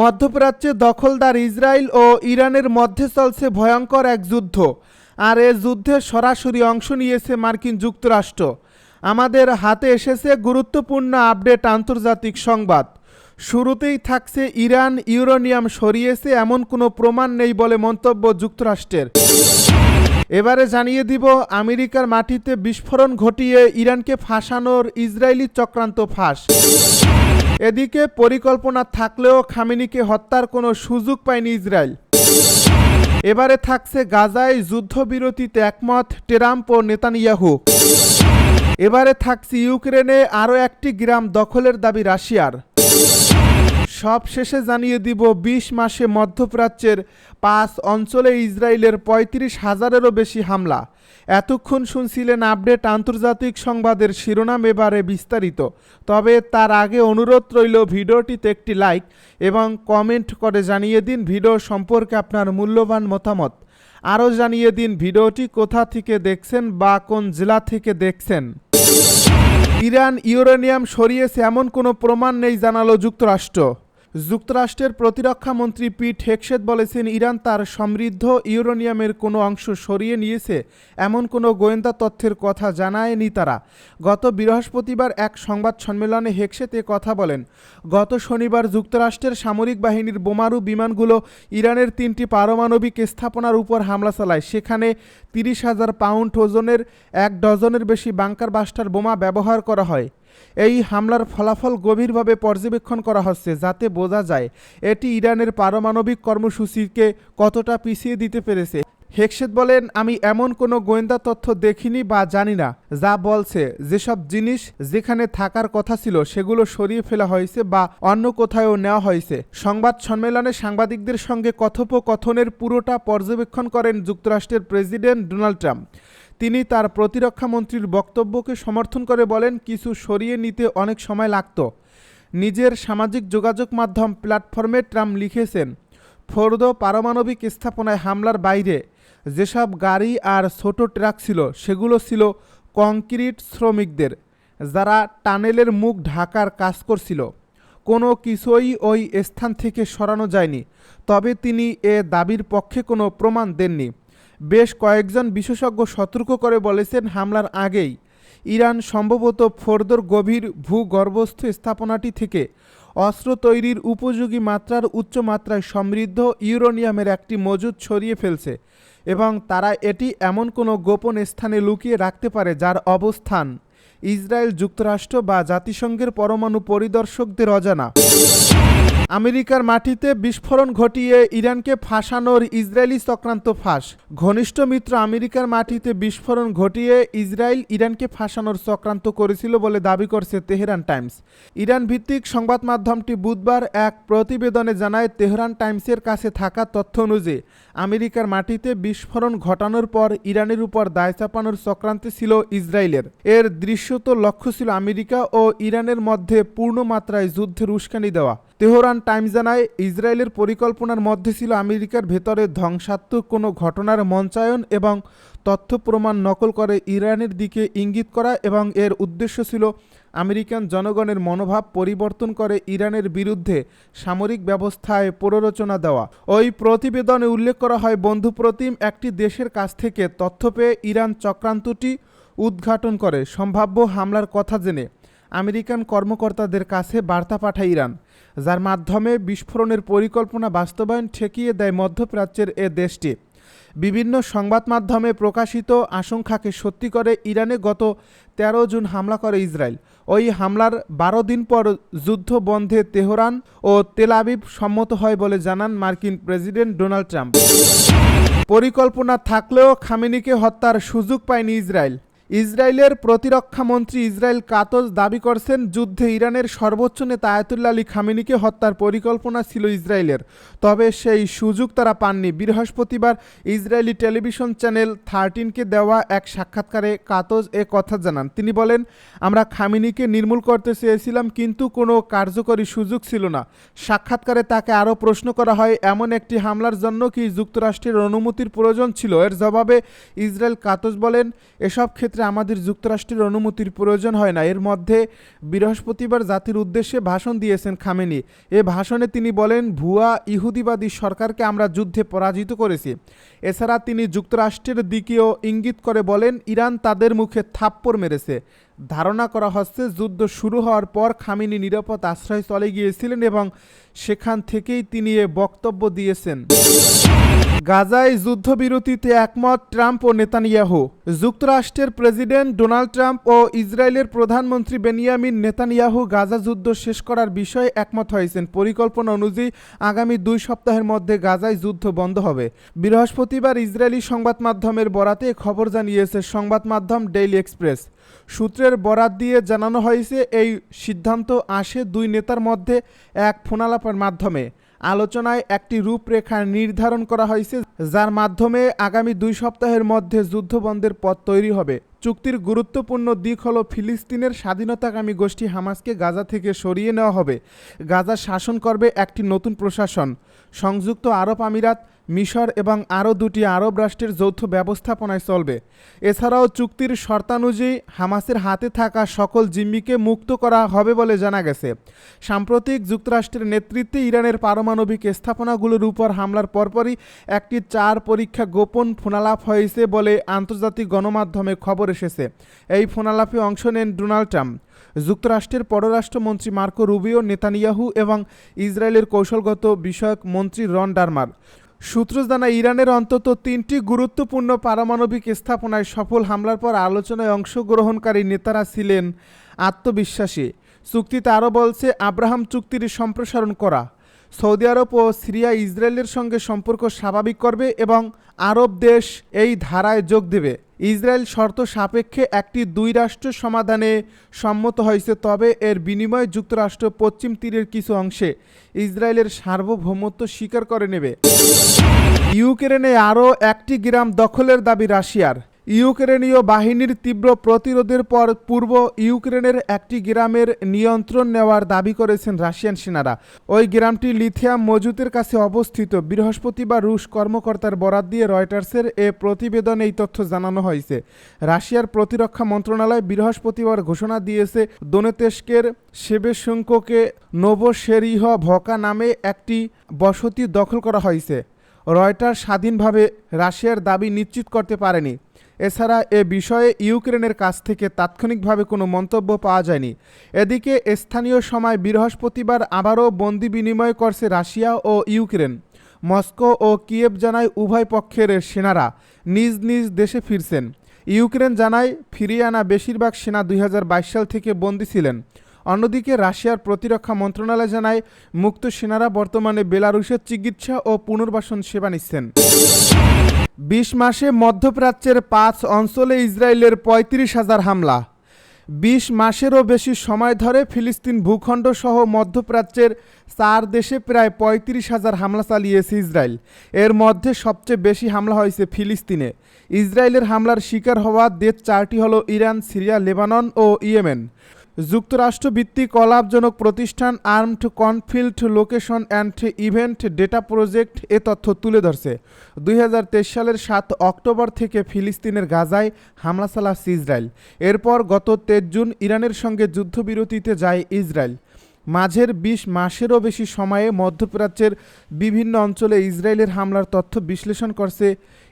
মধ্যপ্রাচ্যে দখলদার ইসরায়েল ও ইরানের মধ্যে চলছে ভয়ঙ্কর এক যুদ্ধ। আর এ যুদ্ধে সরাসরি অংশ নিয়েছে মার্কিন যুক্তরাষ্ট্র। আমাদের হাতে এসেছে গুরুত্বপূর্ণ আপডেট আন্তর্জাতিক সংবাদ। শুরুতেই থাকছে ইরান ইউরোনিয়াম সরিয়েছে এমন কোনো প্রমাণ নেই বলে মন্তব্য যুক্তরাষ্ট্রের। এবারে জানিয়ে দিব, আমেরিকার মাটিতে বিস্ফোরণ ঘটিয়ে ইরানকে ফাঁসানোর ইসরায়েলি চক্রান্ত ফাঁস। এদিকে পরিকল্পনা থাকলেও খামিনিকে হত্যার কোনো সুযোগ পায়নি ইসরায়েল। এবারে থাকছে গাজায় যুদ্ধবিরতিতে একমত ট্রাম্প ও নেতানিয়াহু। এবারে থাকছে ইউক্রেনে আরও একটি গ্রাম দখলের দাবি রাশিয়ার। সব শেষে জানিয়ে দিব, বিশ মাসে মধ্যপ্রাচ্যের পাঁচ অঞ্চলে ইসরায়েলের পঁয়ত্রিশ হাজারেরও বেশি হামলা। এতক্ষণ শুনছিলেন আপডেট আন্তর্জাতিক সংবাদের শিরোনাম এবারে বিস্তারিত। তবে তার আগে অনুরোধ রইল ভিডিওটিতে একটি লাইক এবং কমেন্ট করে জানিয়ে দিন ভিডিও সম্পর্কে আপনার মূল্যবান মতামত। আরও জানিয়ে দিন ভিডিওটি কোথা থেকে দেখছেন বা কোন জেলা থেকে দেখছেন। ইরান ইউরেনিয়াম সরিয়েছে এমন কোনো প্রমাণ নেই, জানালো যুক্তরাষ্ট্র। যুক্তরাষ্ট্রের প্রতিরক্ষা মন্ত্রী পিট হেকসেদ বলেছেন, ইরান তার সমৃদ্ধ ইউরোনিয়ামের কোনো অংশ সরিয়ে নিয়েছে, এমন কোনো গোয়েন্দা তথ্যের কথা জানায়নি তারা। গত বৃহস্পতিবার এক সংবাদ সম্মেলনে হেকসেত এ কথা বলেন, গত শনিবার যুক্তরাষ্ট্রের সামরিক বাহিনীর বোমারু বিমানগুলো ইরানের তিনটি পারমাণবিক স্থাপনার উপর হামলা চালায়, সেখানে তিরিশ হাজার পাউন্ড ওজনের এক ডজনের বেশি বাংকার বাস্টার বোমা ব্যবহার করা হয়। এই হামলার ফলাফল গভীরভাবে পর্যবেক্ষণ করা হচ্ছে যাতে বোঝা যায় এটি ইরানের পারমাণবিক কর্মসূচিকে কতটা পিছিয়ে দিতে পেরেছে। হেকসেদ বলেন, আমি এমন কোনো গোয়েন্দা তথ্য দেখিনি বা জানি না যা বলছে। যেসব জিনিস যেখানে থাকার কথা ছিল সেগুলো সরিয়ে ফেলা হয়েছে বা অন্য কোথাও নেওয়া হয়েছে। সংবাদ সম্মেলনে সাংবাদিকদের সঙ্গে কথোপকথনের পুরোটা পর্যবেক্ষণ করেন যুক্তরাষ্ট্রের প্রেসিডেন্ট ডোনাল্ড ট্রাম্প। তিনি তার প্রতিরক্ষা মন্ত্রীর বক্তব্যকে সমর্থন করে বলেন, কিছু সরিয়ে নিতে অনেক সময় লাগত। নিজের সামাজিক যোগাযোগ মাধ্যম প্ল্যাটফর্মে ট্রাম্প লিখেছেন, ফোর্দ পারমাণবিক স্থাপনায় হামলার বাইরে যেসব গাড়ি আর ছোট ট্রাক ছিল, সেগুলো ছিল কংক্রিট শ্রমিকদের, যারা টানেলের মুখ ঢাকার কাজ করছিল। কোনো কিছুই ওই স্থান থেকে সরানো যায়নি। তবে তিনি এ দাবির পক্ষে কোনো প্রমাণ দেননি। বেশ কয়েকজন বিশেষজ্ঞ সতর্ক করে বলেছেন হামলার আগেই ইরান সম্ভবত ফোর্দর গভীর ভূগর্ভস্থ স্থাপনাটি থেকে অস্ত্র তৈরির উপযোগী মাত্রার উচ্চ মাত্রায় সমৃদ্ধ ইউরোনিয়ামের একটি মজুদ ছড়িয়ে ফেলছে এবং তারা এটি এমন কোনো গোপন স্থানে লুকিয়ে রাখতে পারে যার অবস্থান ইসরায়েল যুক্তরাষ্ট্র বা জাতিসংঘের পরমাণু পরিদর্শকদের অজানা। আমেরিকার মাটিতে বিস্ফোরণ ঘটিয়ে ইরানকে ফাঁসানোর ইসরায়েলি চক্রান্ত ফাঁস। ঘনিষ্ঠ মিত্র আমেরিকার মাটিতে বিস্ফোরণ ঘটিয়ে ইসরায়েল ইরানকে ফাঁসানোর চক্রান্ত করেছিল বলে দাবি করছে তেহরান টাইমস। ইরান ভিত্তিক সংবাদ মাধ্যমটি বুধবার এক প্রতিবেদনে জানায়, তেহরান টাইমসের কাছে থাকা তথ্য অনুযায়ী, আমেরিকার মাটিতে বিস্ফোরণ ঘটানোর পর ইরানের উপর দায় চাপানোর চক্রান্তে ছিল ইসরায়েলের। এর দৃশ্যত লক্ষ্য ছিল আমেরিকা ও ইরানের মধ্যে পূর্ণ মাত্রায় যুদ্ধের উস্কানি দেওয়া। তেহরান টাইমস জানায়, ইসরায়েলের পরিকল্পনার মধ্যে ছিল আমেরিকার ভেতরে ধ্বংসাত্মক কোনো ঘটনার মঞ্চায়ন এবং তথ্য প্রমাণ নকল করে ইরানের দিকে ইঙ্গিত করা এবং এর উদ্দেশ্য ছিল আমেরিকান জনগণের মনোভাব পরিবর্তন করে ইরানের বিরুদ্ধে সামরিক ব্যবস্থায় প্ররোচনা দেওয়া। ওই প্রতিবেদনে উল্লেখ করা হয় বন্ধুপ্রতিম একটি দেশের কাছ থেকে তথ্য পেয়ে ইরান চক্রান্তটি উদ্ঘাটন করে। সম্ভাব্য হামলার কথা জেনে আমেরিকান কর্মকর্তাদের কাছে বার্তা পাঠায় ইরান। যার মাধ্যমে বিস্ফোরণের পরিকল্পনা বাস্তবায়ন ঠেকিয়ে দেয় মধ্যপ্রাচ্যের এ দেশটি। বিভিন্ন সংবাদ মাধ্যমে প্রকাশিত আশঙ্কাকে সত্যি করে ইরানে গত তেরো জুন হামলা করে ইসরায়েল। ওই হামলার বারো দিন পর যুদ্ধ বন্ধে তেহরান ও তেল আবিব সম্মত হয় বলে জানান মার্কিন প্রেসিডেন্ট ডোনাল্ড ট্রাম্প। পরিকল্পনা থাকলেও খামেনিকে হত্যার সুযোগ পায়নি ইসরায়েল। ইসরায়েলের প্রতিরক্ষা মন্ত্রী ইসরায়েল কাতজ দাবি করছেন, যুদ্ধে ইরানের সর্বোচ্চ নেতা আয়াতুল্লা আলী খামিনিকে হত্যার পরিকল্পনা ছিল ইসরায়েলের। তবে সেই সুযোগ তারা পাননি। বৃহস্পতিবার ইসরায়েলি টেলিভিশন চ্যানেল থার্টিনকে দেওয়া এক সাক্ষাৎকারে কাতজ এ কথা জানান। তিনি বলেন, আমরা খামিনিকে নির্মূল করতে চেয়েছিলাম, কিন্তু কোনো কার্যকরী সুযোগ ছিল না। সাক্ষাৎকারে তাকে আরও প্রশ্ন করা হয়, এমন একটি হামলার জন্য কি যুক্তরাষ্ট্রের অনুমতির প্রয়োজন ছিল? এর জবাবে ইসরায়েল কাতজ বলেন, এসব ক্ষেত্রে ক্ষেত্রে আমাদের যুক্তরাষ্ট্রের অনুমতির প্রয়োজন হয় না। এর মধ্যে বৃহস্পতিবার জাতির উদ্দেশ্যে ভাষণ দিয়েছেন খামেনি। এ ভাষণে তিনি বলেন, ভুয়া ইহুদিবাদী সরকারকে আমরা যুদ্ধে পরাজিত করেছি। এছাড়া তিনি যুক্তরাষ্ট্রের দিকেও ইঙ্গিত করে বলেন, ইরান তাদের মুখে থাপ্পড় মেরেছে। ধারণা করা হচ্ছে, যুদ্ধ শুরু হওয়ার পর খামিনি নিরাপদ আশ্রয় চলে গিয়েছিলেন এবং সেখান থেকেই তিনি এ বক্তব্য দিয়েছেন। গাজায় যুদ্ধবিরতিতে একমত ট্রাম্প ও নেতানিয়াহু। যুক্তরাষ্ট্রের প্রেসিডেন্ট ডোনাল্ড ট্রাম্প ও ইসরায়েলের প্রধানমন্ত্রী বেনিয়ামিন নেতানিয়াহু গাজা যুদ্ধ শেষ করার বিষয়ে একমত হয়েছেন। পরিকল্পনা অনুযায়ী আগামী দুই সপ্তাহের মধ্যে গাজায় যুদ্ধ বন্ধ হবে। বৃহস্পতিবার ইসরায়েলি সংবাদ মাধ্যমের বরাতে খবর জানিয়েছে সংবাদ মাধ্যম ডেইলি এক্সপ্রেস। সূত্রের বরাত দিয়ে জানানো হয়েছে, এই সিদ্ধান্ত আসে দুই নেতার মধ্যে এক ফোনালাপের মাধ্যমে। আলোচনায় একটি রূপরেখা নির্ধারণ করা হয়েছে, যার মাধ্যমে আগামী দুই সপ্তাহের মধ্যে যুদ্ধবন্ধের পথ তৈরি হবে। চুক্তির গুরুত্বপূর্ণ দিক হল ফিলিস্তিনের স্বাধীনতাকামী গোষ্ঠী হামাসকে গাজা থেকে সরিয়ে নেওয়া হবে। গাজা শাসন করবে একটি নতুন প্রশাসন। সংযুক্ত আরব আমিরাত মিশর এবং আরও দুটি আরব রাষ্ট্রের যৌথ ব্যবস্থাপনায় চলবে। এছাড়াও চুক্তির শর্তানুযায়ী হামাসের হাতে থাকা সকল জিম্মিকে মুক্ত করা হবে বলে জানা গেছে। সাম্প্রতিক যুক্তরাষ্ট্রের নেতৃত্বে ইরানের পারমাণবিক স্থাপনাগুলোর উপর হামলার পরপরই একটি চার পরীক্ষা গোপন ফোনালাপ হয়েছে বলে আন্তর্জাতিক গণমাধ্যমে খবর এসেছে। এই ফোনালাপে অংশ নেন ডোনাল্ড ট্রাম্প। যুক্তরাষ্ট্রের পররাষ্ট্রমন্ত্রী মার্কো রুবিও, নেতানিয়াহু এবং ইসরায়েলের কৌশলগত বিষয়ক মন্ত্রী রন ডারমার। সূত্র জানা ইরানের অন্তত তিনটি গুরুত্বপূর্ণ পারমাণবিক স্থাপনায় সফল হামলার পর আলোচনায় অংশগ্রহণকারী নেতারা ছিলেন আত্মবিশ্বাসী। চুক্তিতে আরও বলছে, আব্রাহাম চুক্তির সম্প্রসারণ করা। সৌদি আরব ও সিরিয়া ইসরায়েলের সঙ্গে সম্পর্ক স্বাভাবিক করবে এবং আরব দেশ এই ধারায় যোগ দেবে। ইসরায়েল শর্ত সাপেক্ষে একটি দুই রাষ্ট্র সমাধানে সম্মত হয়েছে, তবে এর বিনিময়ে যুক্তরাষ্ট্র পশ্চিম তীরের কিছু অংশে ইসরায়েলের সার্বভৌমত্ব স্বীকার করে নেবে। ইউক্রেনে আরও একটি গ্রাম দখলের দাবি রাশিয়ার। ইউক্রেনীয় বাহিনীর তীব্র প্রতিরোধের পর পূর্ব ইউক্রেনের একটি গ্রামের নিয়ন্ত্রণ নেওয়ার দাবি করেছেন রাশিয়ান সেনারা। ওই গ্রামটি লিথিয়াম মজুতের কাছে অবস্থিত। বৃহস্পতিবার রুশ কর্মকর্তার বরাত দিয়ে রয়টার্সের এ প্রতিবেদনে এই তথ্য জানানো হয়েছে। রাশিয়ার প্রতিরক্ষা মন্ত্রণালয় বৃহস্পতিবার ঘোষণা দিয়েছে, দোনেতেস্কের সেবেশঙ্ককে নোভোশেরিহ ভকা নামে একটি বসতি দখল করা হয়েছে। রয়টার স্বাধীনভাবে রাশিয়ার দাবি নিশ্চিত করতে পারেনি। এছাড়া এ বিষয়ে ইউক্রেনের কাছ থেকে তাৎক্ষণিকভাবে কোনো মন্তব্য পাওয়া যায়নি। এদিকে স্থানীয় সময় বৃহস্পতিবার আবারও বন্দি বিনিময় করছে রাশিয়া ও ইউক্রেন। মস্কো ও কিয়েভ জানায় উভয় পক্ষের সেনারা নিজ নিজ দেশে ফিরছেন। ইউক্রেন জানায় ফিরিয়ে আনা বেশিরভাগ সেনা দুই হাজার বাইশ সাল থেকে বন্দী ছিলেন। অন্যদিকে রাশিয়ার প্রতিরক্ষা মন্ত্রণালয় জানায় মুক্ত সেনারা বর্তমানে বেলারুশের চিকিৎসা ও পুনর্বাসন সেবা নিচ্ছেন। বিশ মাসে মধ্যপ্রাচ্যের পাঁচ অঞ্চলে ইসরায়েলের পঁয়ত্রিশ হাজার হামলা। বিশ মাসেরও বেশি সময় ধরে ফিলিস্তিন ভূখণ্ড সহ মধ্যপ্রাচ্যের চার দেশে প্রায় পঁয়ত্রিশ হাজার হামলা চালিয়েছে ইসরায়েল। এর মধ্যে সবচেয়ে বেশি হামলা হয়েছে ফিলিস্তিনে। ইসরায়েলের হামলার শিকার হওয়া দেশ চারটি হলো ইরান, সিরিয়া, লেবানন ও ইয়েমেন। যুক্তরাষ্ট্রভিত্তিক অলাভজনক প্রতিষ্ঠান armed conflict location and event data project এ তথ্য তুলে ধরছে। দুই হাজার তেইশ সালের সাত অক্টোবর থেকে ফিলিস্তিনের গাজায় হামলা চালাচ্ছে ইসরায়েল। এরপর গত তেজ জুন ইরানের সঙ্গে যুদ্ধবিরতিতে যায় ইসরায়েল। মাঝের বিশ মাসেরও বেশি সময়ে মধ্যপ্রাচ্যের বিভিন্ন অঞ্চলে ইসরায়েলের হামলার তথ্য বিশ্লেষণ করছে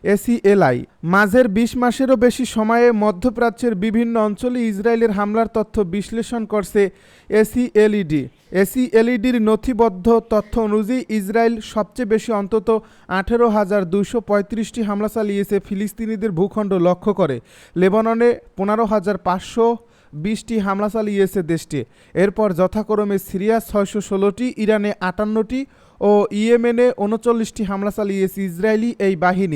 এসিএলআই। মাঝের বিশ মাসেরও বেশি সময়ে মধ্যপ্রাচ্যের বিভিন্ন অঞ্চলে ইসরায়েলের হামলার তথ্য বিশ্লেষণ করছে এসিএলইডি। এসিএলইডির নথিবদ্ধ তথ্য অনুযায়ী ইসরায়েল সবচেয়ে বেশি অন্তত আঠেরো হাজার দুশো পঁয়ত্রিশটি হামলা চালিয়েছে ফিলিস্তিনিদের ভূখণ্ড লক্ষ্য করে। লেবাননে পনেরো হাজার পাঁচশো বিশটি হামলা চালিয়েছে দেশটি। এরপর যথাক্রমে সিরিয়া ছয়শো ষোলোটি, ইরানে আটান্নটি ও ইয়েমেনে উনচল্লিশটি হামলা চালিয়েছে ইসরায়েলি এই বাহিনী।